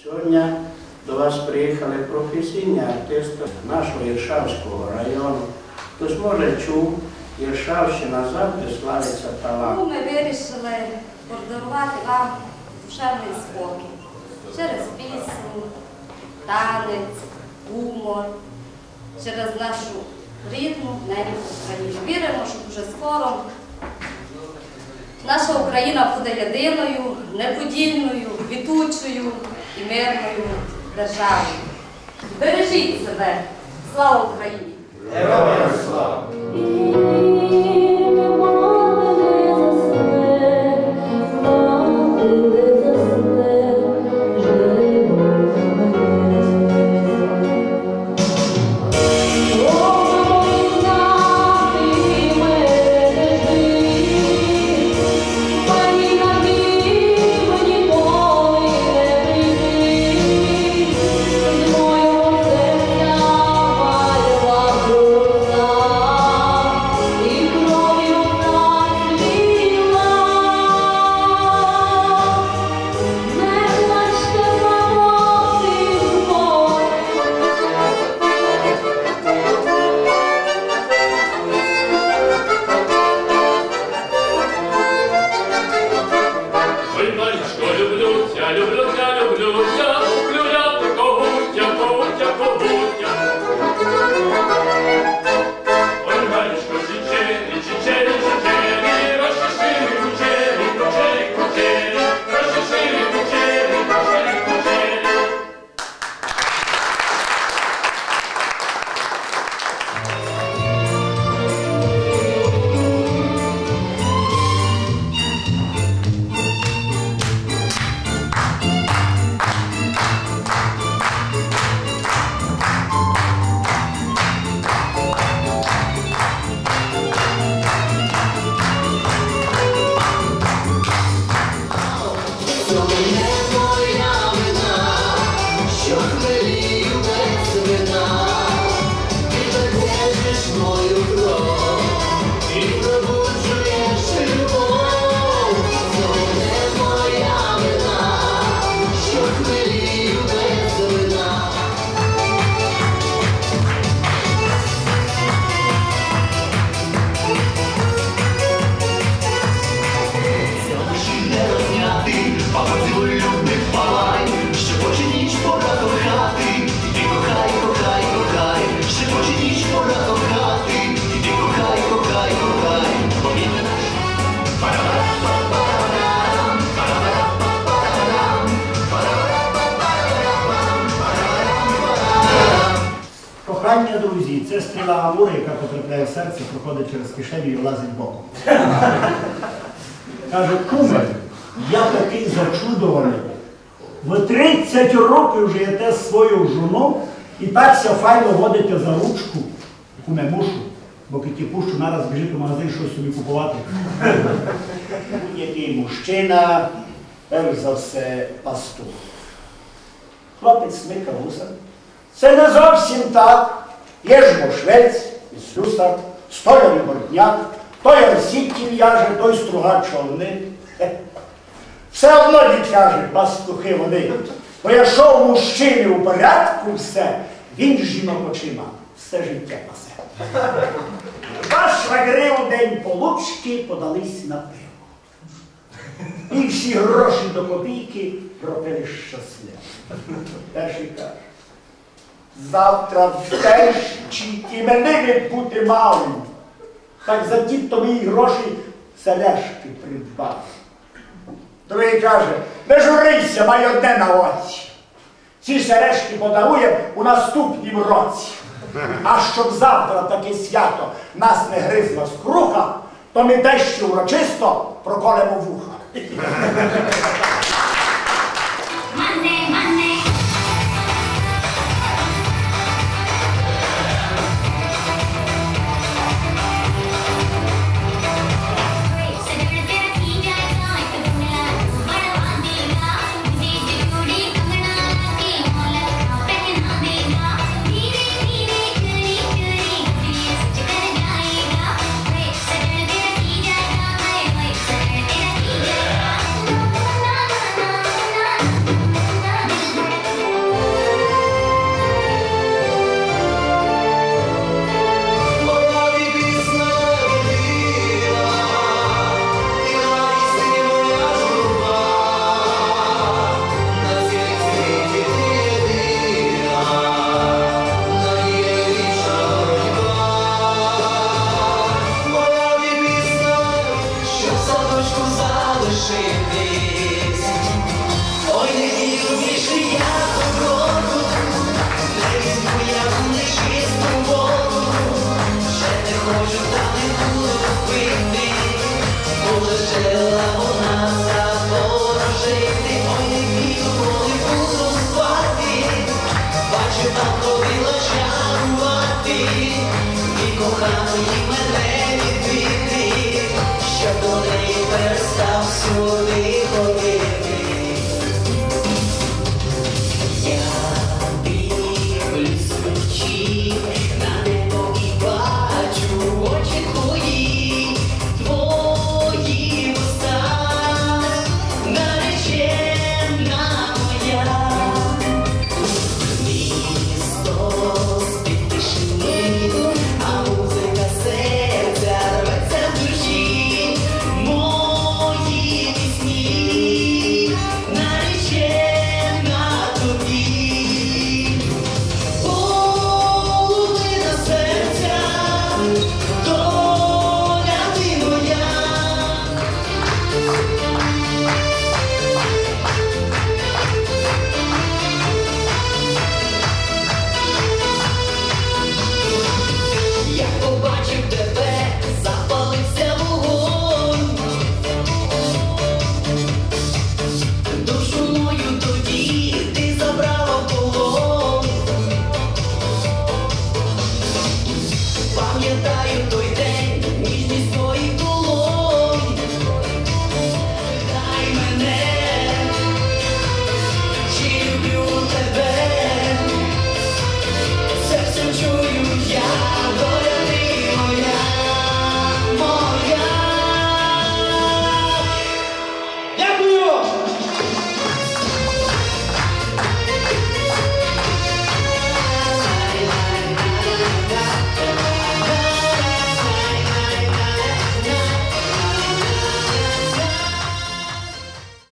Сьогодні до вас приїхали професійні артисти нашого Іршавського району. Хтось може чув, Іршавщина завжди славиться Тому талантом. ми вирішили подарувати вам душевний спокій через пісню, танець, гумор, через нашу рідну неньку Україну. Віримо, що дуже скоро наша Україна буде єдиною, неподільною, квітучою і мирною державою. Бережіть себе! Слава Україні! Ой, це стріла Амури, яка потрапляє в серце, проходить через кишеню і влазить боком. Каже, куме, я такий зачудований. Ви 30 років живете з своєю жоною і так все файно водите за ручку. Куме, мушу, бо ті пущу, нараз біжить у магазин щось собі купувати. Будь-який мужчина, перш за все, пастух. Хлопець смикав вуса. Це не зовсім так. Є ж мошвець і слюсар, столяр і бордняк, той арсітки в'яже, той стругар човни. Все одно дітяже, пастухи вони. Бо якщо у мужчини у порядку все, він жінок очима все життя пасе. Два швагри у день получки подались на пиво. І всі гроші до копійки пропили щасливо. Перший каже. Завтра в тещі іменини бути малим. Так за ті то мої гроші сережки придбав. Другий каже, не журися, май одне на оці. Ці сережки подарує у наступнім році. А щоб завтра таке свято нас не гризла скруха, то ми дещо урочисто проколемо вуха. Щоб до неї перестав сюди